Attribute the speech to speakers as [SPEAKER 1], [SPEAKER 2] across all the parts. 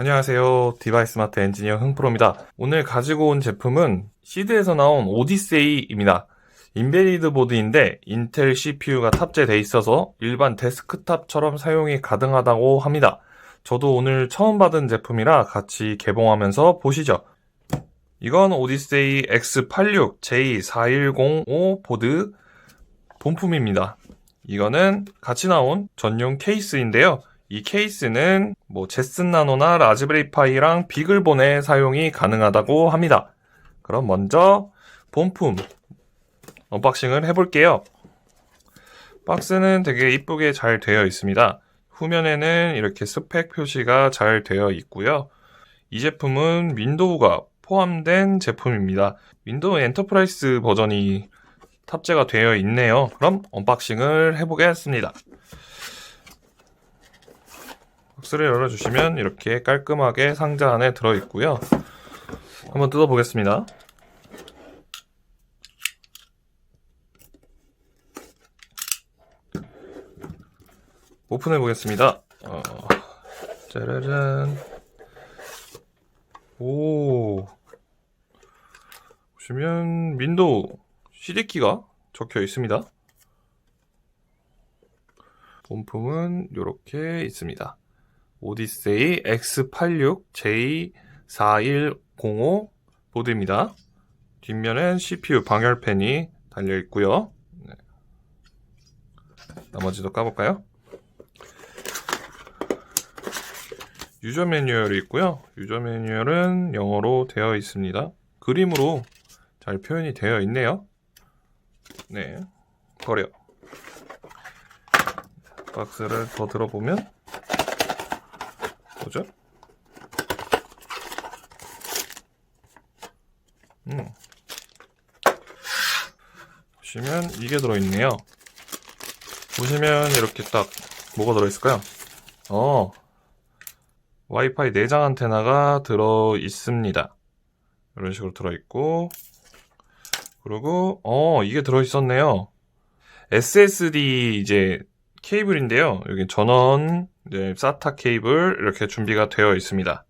[SPEAKER 1] 안녕하세요. 디바이스 마트 엔지니어 흥프로입니다. 오늘 가지고 온 제품은 시드에서 나온 오디세이입니다. 인베리드 보드인데 인텔 CPU가 탑재돼 있어서 일반 데스크탑처럼 사용이 가능하다고 합니다. 저도 오늘 처음 받은 제품이라 같이 개봉하면서 보시죠. 이건 오디세이 X86 J4105 보드 본품입니다. 이거는 같이 나온 전용 케이스인데요. 이 케이스는 뭐 제슨 나노나 라즈베리 파이랑 비글본에 사용이 가능하다고 합니다. 그럼 먼저 본품 언박싱을 해볼게요. 박스는 되게 이쁘게 잘 되어 있습니다. 후면에는 이렇게 스펙 표시가 잘 되어 있고요. 이 제품은 윈도우가 포함된 제품입니다. 윈도우 엔터프라이즈 버전이 탑재가 되어 있네요. 그럼 언박싱을 해보겠습니다. 박스를 열어주시면 이렇게 깔끔하게 상자 안에 들어있고요. 한번 뜯어보겠습니다. 오픈해 보겠습니다. 어, 짜라란. 오. 보시면 윈도우 CD키가 적혀 있습니다. 본품은 이렇게 있습니다. 오디세이 X86 J4105 보드입니다. 뒷면엔 CPU 방열팬이 달려 있고요. 네. 나머지도 까볼까요? 유저 매뉴얼이 있고요. 유저 매뉴얼은 영어로 되어 있습니다. 그림으로 잘 표현이 되어 있네요. 네, 버려. 박스를 더 들어보면 뭐죠? 음. 보시면 이게 들어있네요. 보시면 이렇게 딱 뭐가 들어있을까요? 어, 와이파이 내장 안테나가 들어 있습니다. 이런 식으로 들어 있고, 그리고 어 이게 들어 있었네요. SSD 이제 케이블인데요. 여기 전원, 네, SATA 케이블 이렇게 준비가 되어 있습니다.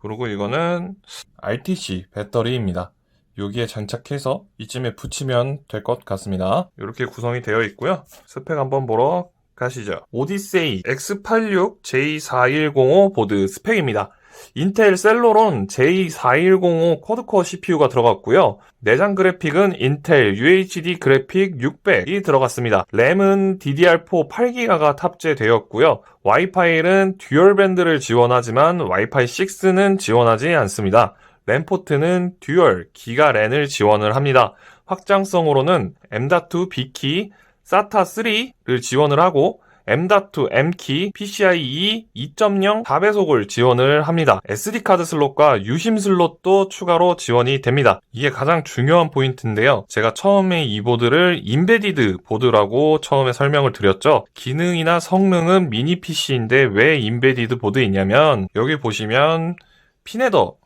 [SPEAKER 1] 그리고 이거는 RTC 배터리입니다. 여기에 장착해서 이쯤에 붙이면 될 것 같습니다. 이렇게 구성이 되어 있고요. 스펙 한번 보러 가시죠. 오디세이 X86 J4105 보드 스펙입니다. 인텔 셀로론 J4105 쿼드코어 CPU가 들어갔고요. 내장 그래픽은 인텔 UHD 그래픽 600이 들어갔습니다. 램은 DDR4 8기가가 탑재되었고요. 와이파이는 듀얼 밴드를 지원하지만 와이파이 6는 지원하지 않습니다. 램 포트는 듀얼 기가 랜을 지원을 합니다. 확장성으로는 M.2 B키, SATA3를 지원을 하고 M.2 M키, PCIe 2.0 4배속을 지원을 합니다. SD카드 슬롯과 유심 슬롯도 추가로 지원이 됩니다. 이게 가장 중요한 포인트인데요. 제가 처음에 이 보드를 인베디드 보드라고 처음에 설명을 드렸죠. 기능이나 성능은 미니 PC인데 왜 인베디드 보드이냐면 여기 보시면 피네더가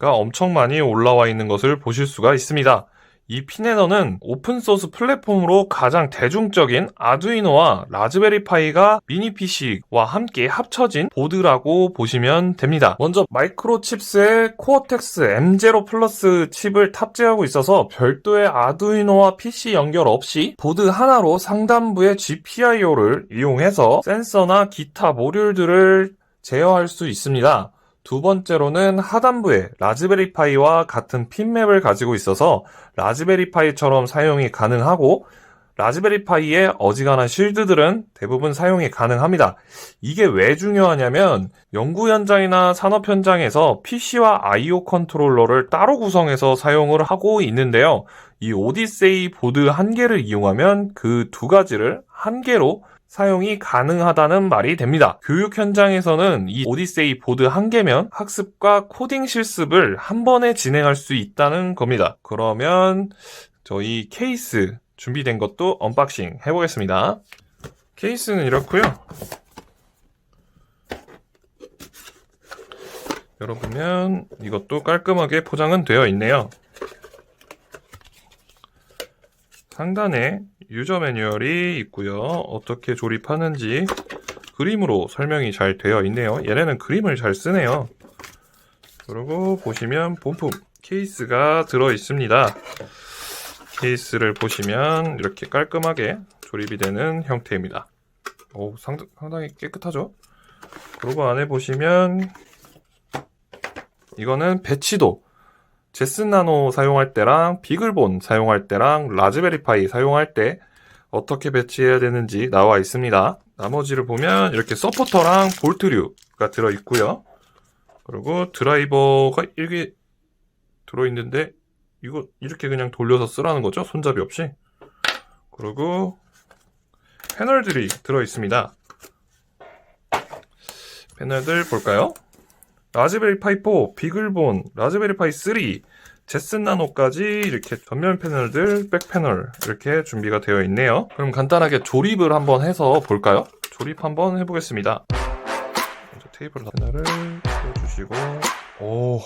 [SPEAKER 1] 엄청 많이 올라와 있는 것을 보실 수가 있습니다. 이 피네너는 오픈소스 플랫폼으로 가장 대중적인 아두이노와 라즈베리 파이가 미니 PC와 함께 합쳐진 보드라고 보시면 됩니다. 먼저 마이크로칩스의 코어텍스 M0 플러스 칩을 탑재하고 있어서 별도의 아두이노와 PC 연결 없이 보드 하나로 상단부의 GPIO를 이용해서 센서나 기타 모듈들을 제어할 수 있습니다. 두 번째로는 하단부에 라즈베리 파이와 같은 핀맵을 가지고 있어서 라즈베리 파이처럼 사용이 가능하고 라즈베리 파이의 어지간한 실드들은 대부분 사용이 가능합니다. 이게 왜 중요하냐면 연구 현장이나 산업 현장에서 PC와 IO 컨트롤러를 따로 구성해서 사용을 하고 있는데요. 이 오디세이 보드 한 개를 이용하면 그 두 가지를 한 개로 사용이 가능하다는 말이 됩니다. 교육 현장에서는 이 오디세이 보드 한 개면 학습과 코딩 실습을 한 번에 진행할 수 있다는 겁니다. 그러면 저희 케이스 준비된 것도 언박싱 해보겠습니다. 케이스는 이렇고요. 열어보면 이것도 깔끔하게 포장은 되어 있네요. 상단에 유저 매뉴얼이 있고요. 어떻게 조립하는지 그림으로 설명이 잘 되어 있네요. 얘네는 그림을 잘 쓰네요. 그리고 보시면 본품 케이스가 들어 있습니다. 케이스를 보시면 이렇게 깔끔하게 조립이 되는 형태입니다. 오, 상, 상당히 깨끗하죠? 그리고 안에 보시면 이거는 배치도 제스나노 사용할 때랑 비글본 사용할 때랑 라즈베리파이 사용할 때 어떻게 배치해야 되는지 나와 있습니다. 나머지를 보면 이렇게 서포터랑 볼트류가 들어 있고요. 그리고 드라이버가 이렇게 들어 있는데 이거 이렇게 그냥 돌려서 쓰라는 거죠? 손잡이 없이. 그리고 패널들이 들어 있습니다. 패널들 볼까요? 라즈베리 파이 4, 비글본, 라즈베리 파이 3, 제슨 나노까지 이렇게 전면 패널들, 백 패널 이렇게 준비가 되어 있네요. 그럼 간단하게 조립을 한번 해서 볼까요? 조립 한번 해보겠습니다. 먼저 테이블 패널을 띄워주시고, 오.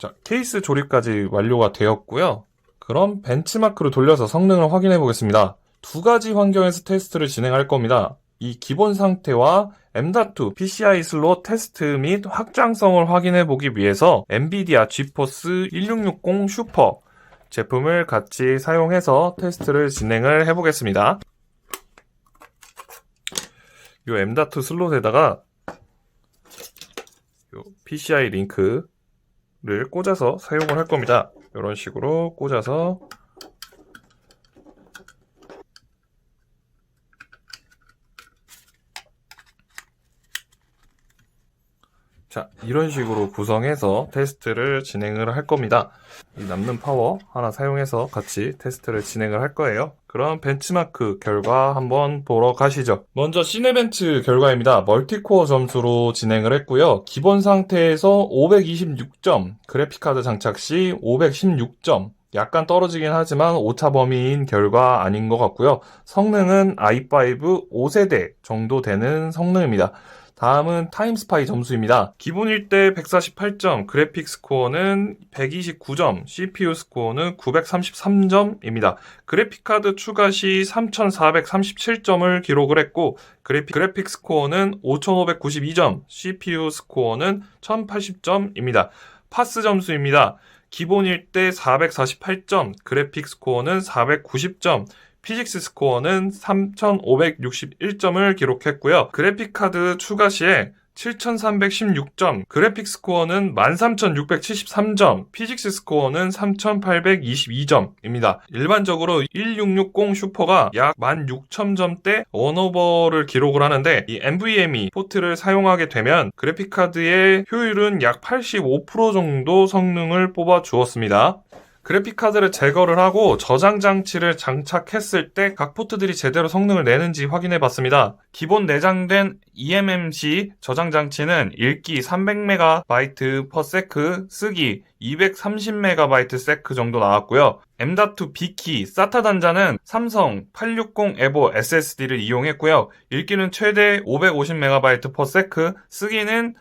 [SPEAKER 1] 자, 케이스 조립까지 완료가 되었고요. 그럼 벤치마크로 돌려서 성능을 확인해 보겠습니다. 두 가지 환경에서 테스트를 진행할 겁니다. 이 기본 상태와 M.2 PCI 슬롯 테스트 및 확장성을 확인해 보기 위해서 엔비디아 지포스 1660 슈퍼 제품을 같이 사용해서 테스트를 진행을 해 보겠습니다. 이 M.2 슬롯에다가 요 PCI 링크 를 꽂아서 사용을 할 겁니다. 이런 식으로 꽂아서 자, 이런 식으로 구성해서 테스트를 진행을 할 겁니다. 이 남는 파워 하나 사용해서 같이 테스트를 진행을 할 거예요. 그럼 벤치마크 결과 한번 보러 가시죠. 먼저 시네벤츠 결과입니다. 멀티코어 점수로 진행을 했고요. 기본 상태에서 526점, 그래픽카드 장착 시 516점, 약간 떨어지긴 하지만 오차 범위인 결과 아닌 것 같고요. 성능은 i5 5세대 정도 되는 성능입니다. 다음은 타임스파이 점수입니다. 기본일 때 148점, 그래픽 스코어는 129점, CPU 스코어는 933점입니다. 그래픽카드 추가 시 3437점을 기록을 했고, 그래픽, 그래픽 스코어는 5592점, CPU 스코어는 1080점입니다. 파스 점수입니다. 기본일 때 448점, 그래픽 스코어는 490점, 피직스 스코어는 3,561점을 기록했고요. 그래픽 카드 추가 시에 7,316점, 그래픽 스코어는 13,673점, 피직스 스코어는 3,822점입니다. 일반적으로 1660 슈퍼가 약 16,000점대 원오버를 기록을 하는데 이 NVMe 포트를 사용하게 되면 그래픽 카드의 효율은 약 85% 정도 성능을 뽑아 주었습니다. 그래픽 카드를 제거를 하고 저장 장치를 장착했을 때 각 포트들이 제대로 성능을 내는지 확인해 봤습니다. 기본 내장된 eMMC 저장 장치는 읽기 300MB per sec, 쓰기 230MB sec 정도 나왔고요. M.2 B키 SATA 단자는 삼성 860 EVO SSD를 이용했고요. 읽기는 최대 550MB per sec, 쓰기는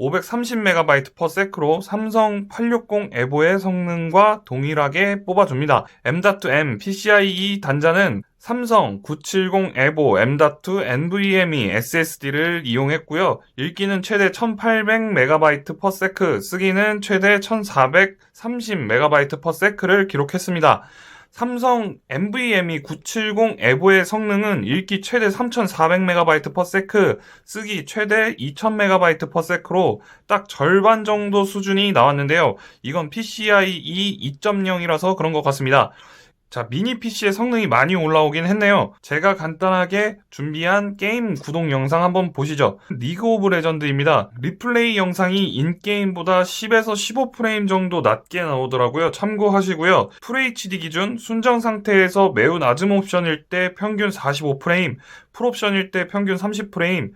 [SPEAKER 1] 530MB per sec로 삼성 860 에보의 성능과 동일하게 뽑아줍니다. M.M PCIe 단자는 삼성 970 에보 M.2 NVMe SSD를 이용했고요. 읽기는 최대 1800MB per sec, 쓰기는 최대 1430MB per sec를 기록했습니다. 삼성 NVMe 970 에보의 성능은 읽기 최대 3400MB/s, 쓰기 최대 2000MB/s로 딱 절반 정도 수준이 나왔는데요. 이건 PCIe 2.0이라서 그런 것 같습니다. 자, 미니 PC의 성능이 많이 올라오긴 했네요. 제가 간단하게 준비한 게임 구동 영상 한번 보시죠. 리그 오브 레전드입니다. 리플레이 영상이 인게임보다 10에서 15프레임 정도 낮게 나오더라고요. 참고하시고요. FHD 기준 순정 상태에서 매우 낮은 옵션일 때 평균 45프레임, 풀옵션일 때 평균 30프레임,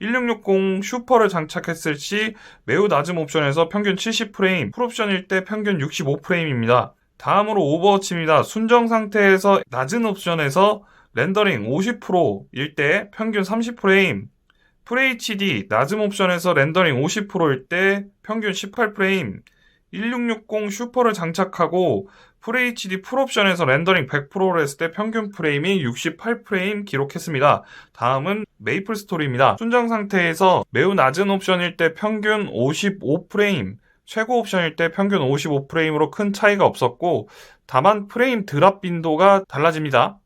[SPEAKER 1] 1660 슈퍼를 장착했을 시 매우 낮은 옵션에서 평균 70프레임, 풀옵션일 때 평균 65프레임입니다. 다음으로 오버워치입니다. 순정 상태에서 낮은 옵션에서 렌더링 50%일 때 평균 30프레임, FHD 낮은 옵션에서 렌더링 50%일 때 평균 18프레임, 1660 슈퍼를 장착하고 FHD 풀옵션에서 렌더링 100%를 했을 때 평균 프레임이 68프레임 기록했습니다. 다음은 메이플 스토리입니다. 순정 상태에서 매우 낮은 옵션일 때 평균 55프레임, 최고 옵션일 때 평균 55프레임으로 큰 차이가 없었고, 다만 프레임 드랍 빈도가 달라집니다.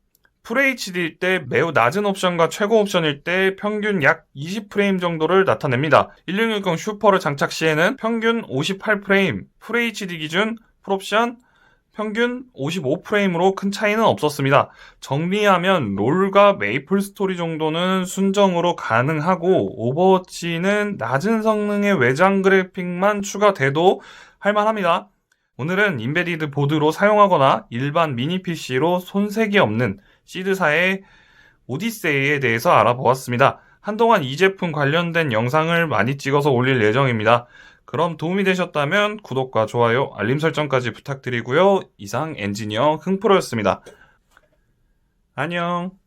[SPEAKER 1] FHD일 때 매우 낮은 옵션과 최고 옵션일 때 평균 약 20프레임 정도를 나타냅니다. 1660 슈퍼를 장착 시에는 평균 58프레임, FHD 기준 풀옵션 평균 55프레임으로 큰 차이는 없었습니다. 정리하면 롤과 메이플 스토리 정도는 순정으로 가능하고 오버워치는 낮은 성능의 외장 그래픽만 추가돼도 할만합니다. 오늘은 인베디드 보드로 사용하거나 일반 미니 PC로 손색이 없는 시드사의 오디세이에 대해서 알아보았습니다. 한동안 이 제품 관련된 영상을 많이 찍어서 올릴 예정입니다. 그럼 도움이 되셨다면 구독과 좋아요, 알림 설정까지 부탁드리고요. 이상 엔지니어 흥프로였습니다. 안녕.